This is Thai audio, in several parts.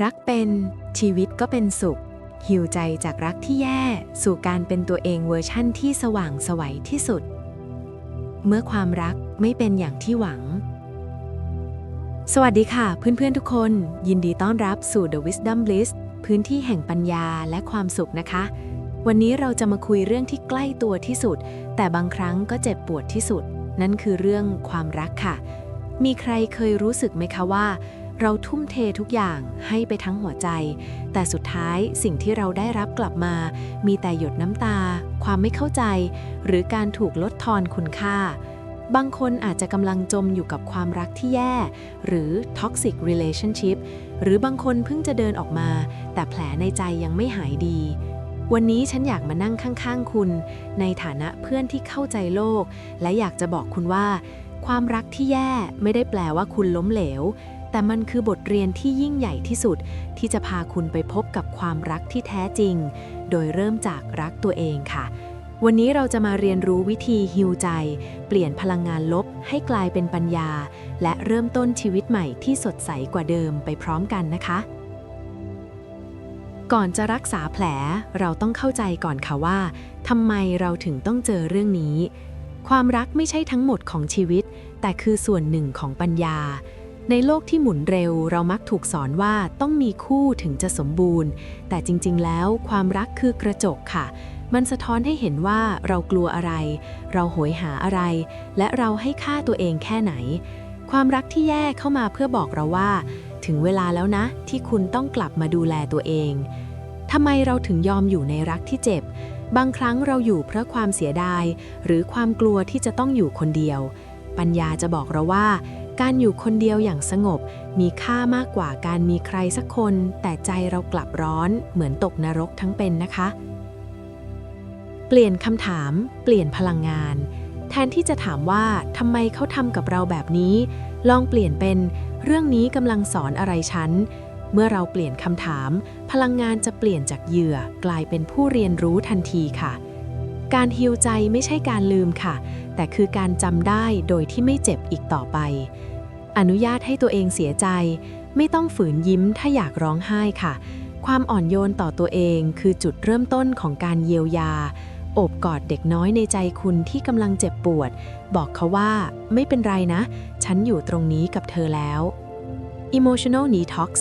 รักเป็นชีวิตก็เป็นสุข หิวใจจากรักที่แย่ สู่การเป็นตัวเองเวอร์ชั่นที่สว่างสวัยที่สุด เมื่อความรักไม่เป็นอย่างที่หวัง สวัสดีค่ะ เพื่อนๆทุกคน ยินดีต้อนรับสู่ The Wisdom Bliss พื้นที่แห่งปัญญาและความสุขนะคะ วันนี้เราจะมาคุยเรื่องที่ใกล้ตัวที่สุด แต่บางครั้งก็เจ็บปวดที่สุด นั่นคือเรื่องความรักค่ะ มีใครเคยรู้สึกไหมคะว่า เราทุ่มเททุกอย่างให้ไปทั้งหัวใจ แต่สุดท้ายสิ่งที่เราได้รับกลับมา มีแต่หยดน้ำตา ความไม่เข้าใจ หรือการถูกลดทอนคุณค่า บางคนอาจจะกำลังจมอยู่กับความรักที่แย่ หรือ toxic relationship หรือบางคนเพิ่งจะเดินออกมา แต่แผลในใจยังไม่หายดีวันนี้ฉันอยากมานั่งข้างๆ คุณ ในฐานะเพื่อนที่เข้าใจโลก และอยากจะบอกคุณว่า ความรักที่แย่ไม่ได้แปลว่าคุณล้มเหลว แต่มันคือบทเรียนที่ยิ่งใหญ่ที่สุด ที่จะพาคุณไปพบกับความรักที่แท้จริง โดยเริ่มจากรักตัวเองค่ะ วันนี้เราจะมาเรียนรู้วิธีฮิวใจ เปลี่ยนพลังงานลบให้กลายเป็นปัญญา และเริ่มต้นชีวิตใหม่ที่สดใสกว่าเดิมไปพร้อมกันนะคะ ก่อนจะรักษาแผลเราต้องเข้าใจก่อนค่ะว่าทำไมเราถึงต้องเจอเรื่องนี้ ความรักไม่ใช่ทั้งหมดของชีวิต แต่คือส่วนหนึ่งของปัญญา ในโลกที่หมุนเร็วเรามักถูกสอนว่าต้องมีคู่ถึงจะสมบูรณ์ แต่จริงๆ แล้วความรักคือกระจกค่ะ มันสะท้อนให้เห็นว่าเรากลัวอะไร เราโหยหาอะไร และเราให้ค่าตัวเองแค่ไหน ความรักที่แย่เข้ามาเพื่อบอกเราว่า ถึงเวลาแล้วนะ ที่คุณต้องกลับมาดูแลตัวเองทำไมเราถึงยอมอยู่ในรักที่เจ็บ บางครั้งเราอยู่เพราะความเสียดาย หรือความกลัวที่จะต้องอยู่คนเดียว ปัญญาจะบอกเราว่า การอยู่คนเดียวอย่างสงบ มีค่ามากกว่าการมีใครสักคน แต่ใจเรากลับร้อนเหมือนตกนรกทั้งเป็นนะคะ เปลี่ยนคำถาม เปลี่ยนพลังงาน แทนที่จะถามว่าทำไมเขาทำกับเราแบบนี้ ลองเปลี่ยนเป็น เรื่องนี้กำลังสอนอะไรฉันเมื่อเราเปลี่ยนคำถาม พลังงานจะเปลี่ยนจากเหยื่อกลายเป็นผู้เรียนรู้ทันทีค่ะ การฮิวใจไม่ใช่การลืมค่ะ แต่คือการจำได้โดยที่ไม่เจ็บอีกต่อไป อนุญาตให้ตัวเองเสียใจ ไม่ต้องฝืนยิ้มถ้าอยากร้องไห้ค่ะ ความอ่อนโยนต่อตัวเองคือจุดเริ่มต้นของการเยียวยา โอบกอดเด็กน้อยในใจคุณที่กำลังเจ็บปวด บอกเขาว่าไม่เป็นไรนะ ฉันอยู่ตรงนี้กับเธอแล้ว Emotional Detox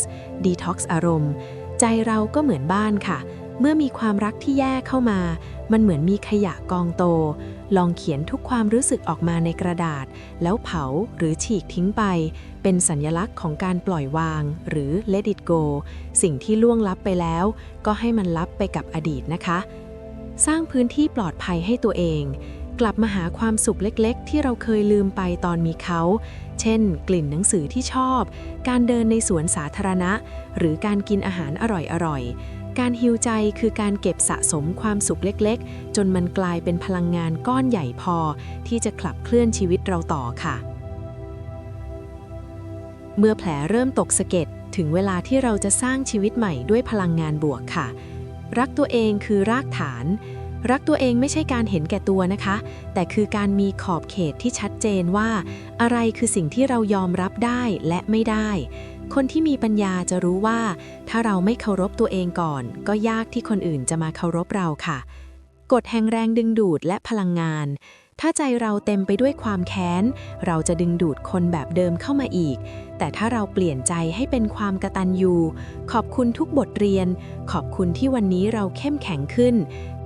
Detox อารมณ์ ใจเราก็เหมือนบ้านค่ะ เมื่อมีความรักที่แย่เข้ามา มันเหมือนมีขยะกองโต ลองเขียนทุกความรู้สึกออกมาในกระดาษ แล้วเผาหรือฉีกทิ้งไป เป็นสัญลักษณ์ของการปล่อยวาง หรือ let it go สิ่งที่ล่วงลับไปแล้ว ก็ให้มันลับไปกับอดีตนะคะ สร้างพื้นที่ปลอดภัยให้ตัวเอง กลับมาหาความสุขเล็กๆ ที่เราเคยลืมไปตอนมีเขา เช่น กลิ่นหนังสือที่ชอบ การเดินในสวนสาธารณะ หรือการกินอาหารอร่อยๆ การฮิวใจคือการเก็บสะสมความสุขเล็กๆ จนมันกลายเป็นพลังงานก้อนใหญ่พอ ที่จะขับเคลื่อนชีวิตเราต่อค่ะ เมื่อแผลเริ่มตกสะเก็ดถึงเวลาที่เราจะสร้างชีวิตใหม่ด้วยพลังงานบวกค่ะ รักตัวเองคือรากฐาน รักตัวเองไม่ใช่การเห็นแก่ตัวนะคะ แต่คือการมีขอบเขตที่ชัดเจนว่า อะไรคือสิ่งที่เรายอมรับได้และไม่ได้ คนที่มีปัญญาจะรู้ว่า ถ้าเราไม่เคารพตัวเองก่อน ก็ยากที่คนอื่นจะมาเคารพเราค่ะ กฎแห่งแรงดึงดูดและพลังงาน ถ้าใจเราเต็มไปด้วยความแค้น เราจะดึงดูดคนแบบเดิมเข้ามาอีก แต่ถ้าเราเปลี่ยนใจให้เป็นความกระตัญญูขอบคุณทุกบทเรียน ขอบคุณที่วันนี้เราเข้มแข็งขึ้น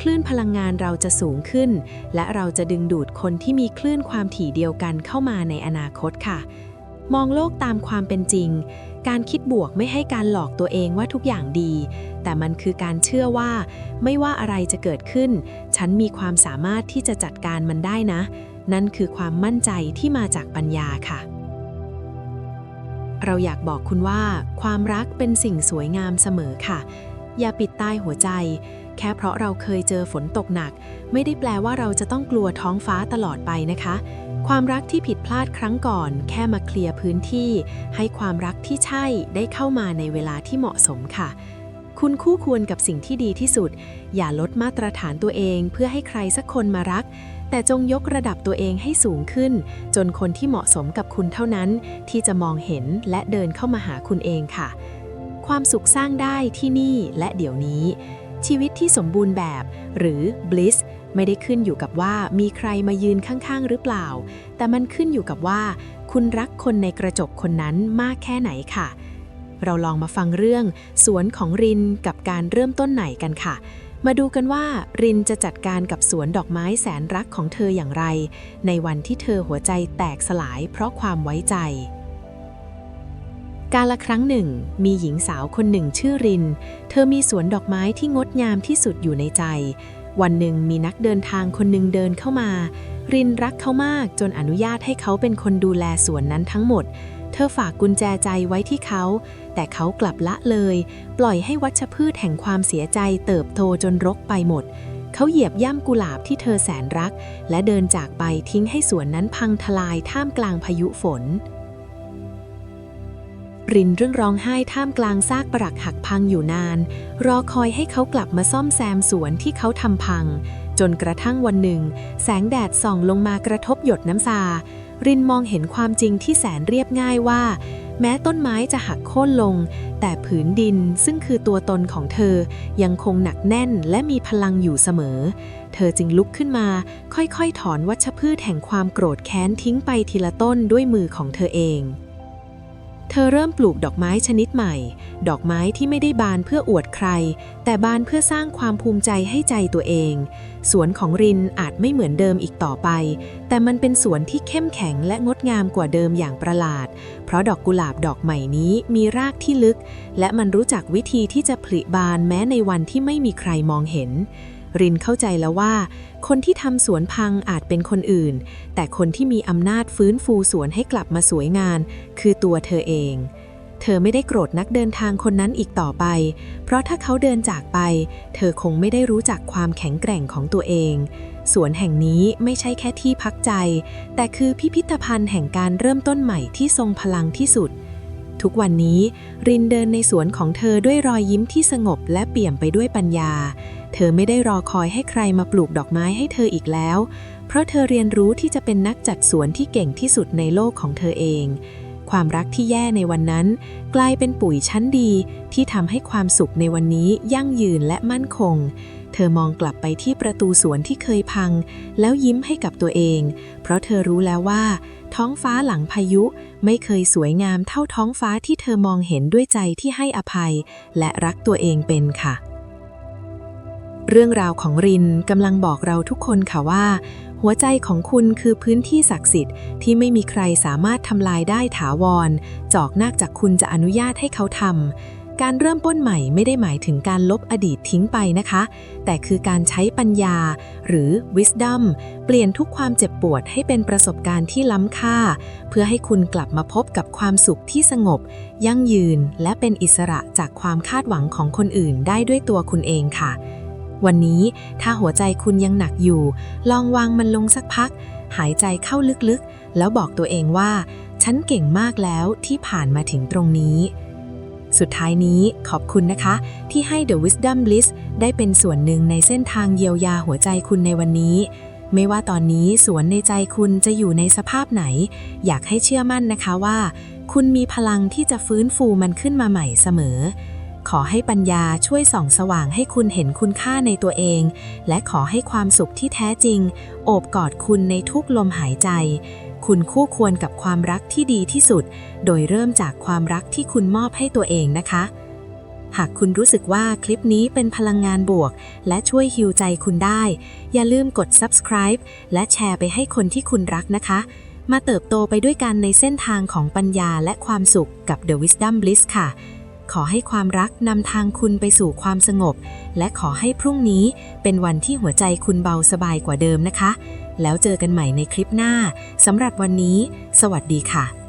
คลื่นพลังงานเราจะสูงขึ้น และเราจะดึงดูดคนที่มีคลื่นความถี่เดียวกันเข้ามาในอนาคตค่ะมองโลกตามความเป็นจริง การคิดบวกไม่ให้การหลอกตัวเองว่าทุกอย่างดี แต่มันคือการเชื่อว่า ไม่ว่าอะไรจะเกิดขึ้น ฉันมีความสามารถที่จะจัดการมันได้นะ นั่นคือความมั่นใจที่มาจากปัญญาค่ะ เราอยากบอกคุณว่า ความรักเป็นสิ่งสวยงามเสมอค่ะ อย่าปิดใต้หัวใจ แค่เพราะเราเคยเจอฝนตกหนัก ไม่ได้แปลว่าเราจะต้องกลัวท้องฟ้าตลอดไปนะคะ ความรักที่ผิดพลาดครั้งก่อน แค่มาเคลียร์พื้นที่ ให้ความรักที่ใช่ได้เข้ามาในเวลาที่เหมาะสมค่ะ คุณคู่ควรกับสิ่งที่ดีที่สุด อย่าลดมาตรฐานตัวเองเพื่อให้ใครสักคนมารัก แต่จงยกระดับตัวเองให้สูงขึ้น จนคนที่เหมาะสมกับคุณเท่านั้น ที่จะมองเห็นและเดินเข้ามาหาคุณเองค่ะ ความสุขสร้างได้ที่นี่และเดี๋ยวนี้ ชีวิตที่สมบูรณ์แบบ หรือ bliss ไม่ได้ขึ้นอยู่กับว่ามีใครมายืนข้างๆ หรือเปล่า แต่มันขึ้นอยู่กับว่า คุณรักคนในกระจกคนนั้นมากแค่ไหนค่ะ เราลองมาฟังเรื่อง สวนของรินกับการเริ่มต้นไหนกันค่ะ มาดูกันว่า รินจะจัดการกับสวนดอกไม้แสนรักของเธออย่างไร ในวันที่เธอหัวใจแตกสลายเพราะความไว้ใจ การละครั้งหนึ่ง มีหญิงสาวคนหนึ่งชื่อริน เธอมีสวนดอกไม้ที่งดงามที่สุดอยู่ในใจ วันหนึ่งมีนักเดินทางคนหนึ่งเดินเข้ามา รินรักเขามากจนอนุญาตให้เขาเป็นคนดูแลสวนนั้นทั้งหมด เธอฝากกุญแจใจไว้ที่เขา แต่เขากลับละเลย ปล่อยให้วัชพืชแห่งความเสียใจเติบโตจนรกไปหมด เขาเหยียบย่ำกุหลาบที่เธอแสนรัก และเดินจากไปทิ้งให้สวนนั้นพังทลายท่ามกลางพายุฝน รินเรื่องร้องไห้ท่ามกลางซากปรักหักพังอยู่นาน รอคอยให้เขากลับมาซ่อมแซมสวนที่เขาทำพัง จนกระทั่งวันหนึ่ง แสงแดดส่องลงมากระทบหยดน้ำซารินมองเห็นความจริงที่แสนเรียบง่ายว่า แม้ต้นไม้จะหักโค่นลง แต่ผืนดินซึ่งคือตัวตนของเธอ ยังคงหนักแน่นและมีพลังอยู่เสมอ เธอจึงลุกขึ้นมา ค่อยๆ ถอนวัชพืชแห่งความโกรธแค้นทิ้งไปทีละต้นด้วยมือของเธอเอง เธอเริ่มปลูกดอกไม้ชนิดใหม่ ดอกไม้ที่ไม่ได้บานเพื่ออวดใคร แต่บานเพื่อสร้างความภูมิใจให้ใจตัวเอง สวนของรินอาจไม่เหมือนเดิมอีกต่อไป แต่มันเป็นสวนที่เข้มแข็งและงดงามกว่าเดิมอย่างประหลาด เพราะดอกกุหลาบดอกใหม่นี้มีรากที่ลึก และมันรู้จักวิธีที่จะผลิบานแม้ในวันที่ไม่มีใครมองเห็น รินเข้าใจแล้วว่า คนที่ทำสวนพังอาจเป็นคนอื่น แต่คนที่มีอำนาจฟื้นฟูสวนให้กลับมาสวยงามคือตัวเธอเอง เธอไม่ได้โกรธนักเดินทางคนนั้นอีกต่อไป เพราะถ้าเขาเดินจากไป เธอคงไม่ได้รู้จักความแข็งแกร่งของตัวเอง สวนแห่งนี้ไม่ใช่แค่ที่พักใจ แต่คือพิพิธภัณฑ์แห่งการเริ่มต้นใหม่ที่ทรงพลังที่สุด ทุกวันนี้รินเดินในสวนของเธอด้วยรอยยิ้มที่สงบและเปี่ยมไปด้วยปัญญา เธอไม่ได้รอคอยให้ใครมาปลูกดอกไม้ให้เธออีกแล้ว เพราะเธอเรียนรู้ที่จะเป็นนักจัดสวนที่เก่งที่สุดในโลกของเธอเอง ความรักที่แย่ในวันนั้น กลายเป็นปุ๋ยชั้นดีที่ทำให้ความสุขในวันนี้ยั่งยืนและมั่นคง เธอมองกลับไปที่ประตูสวนที่เคยพัง แล้วยิ้มให้กับตัวเอง เพราะเธอรู้แล้วว่า ท้องฟ้าหลังพายุไม่เคยสวยงามเท่าท้องฟ้าที่เธอมองเห็นด้วยใจที่ให้อภัย และรักตัวเองเป็นค่ะ เรื่องราวของรินกำลังบอกเราทุกคนค่ะว่า หัวใจของคุณคือพื้นที่ศักดิ์สิทธิ์ที่ไม่มีใครสามารถทำลายได้ถาวร จอกนากจากคุณจะอนุญาตให้เขาทำ การเริ่มต้นใหม่ไม่ได้หมายถึงการลบอดีตทิ้งไปนะคะ แต่คือการใช้ปัญญา หรือ wisdom เปลี่ยนทุกความเจ็บปวดให้เป็นประสบการณ์ที่ล้ำค่า เพื่อให้คุณกลับมาพบกับความสุขที่สงบ ยั่งยืน และเป็นอิสระจากความคาดหวังของคนอื่นได้ด้วยตัวคุณเองค่ะ วันนี้ถ้าหัวใจคุณยังหนักอยู่ ลองวางมันลงสักพัก หายใจเข้าลึกๆ แล้วบอกตัวเองว่า ฉันเก่งมากแล้วที่ผ่านมาถึงตรงนี้ สุดท้ายนี้ขอบคุณนะคะ ที่ให้ The Wisdom Bliss ได้เป็นส่วนหนึ่งในเส้นทางเยียวยาหัวใจคุณในวันนี้ ไม่ว่าตอนนี้สวนในใจคุณจะอยู่ในสภาพไหน อยากให้เชื่อมั่นนะคะว่า คุณมีพลังที่จะฟื้นฟูมันขึ้นมาใหม่เสมอ ขอให้ปัญญาช่วยส่องสว่างให้คุณเห็นคุณค่าในตัวเอง และขอให้ความสุขที่แท้จริง โอบกอดคุณในทุกลมหายใจ คุณคู่ควรกับความรักที่ดีที่สุด โดยเริ่มจากความรักที่คุณมอบให้ตัวเองนะคะ หากคุณรู้สึกว่าคลิปนี้เป็นพลังงานบวก และช่วยฮิวใจคุณได้ อย่าลืมกด subscribe และแชร์ไปให้คนที่คุณรักนะคะ มาเติบโตไปด้วยกันในเส้นทางของปัญญาและความสุขกับ The Wisdom Bliss ค่ะขอให้ความรักนำทางคุณไปสู่ความสงบ และขอให้พรุ่งนี้เป็นวันที่หัวใจคุณเบาสบายกว่าเดิมนะคะ แล้วเจอกันใหม่ในคลิปหน้าสำหรับวันนี้ สวัสดีค่ะ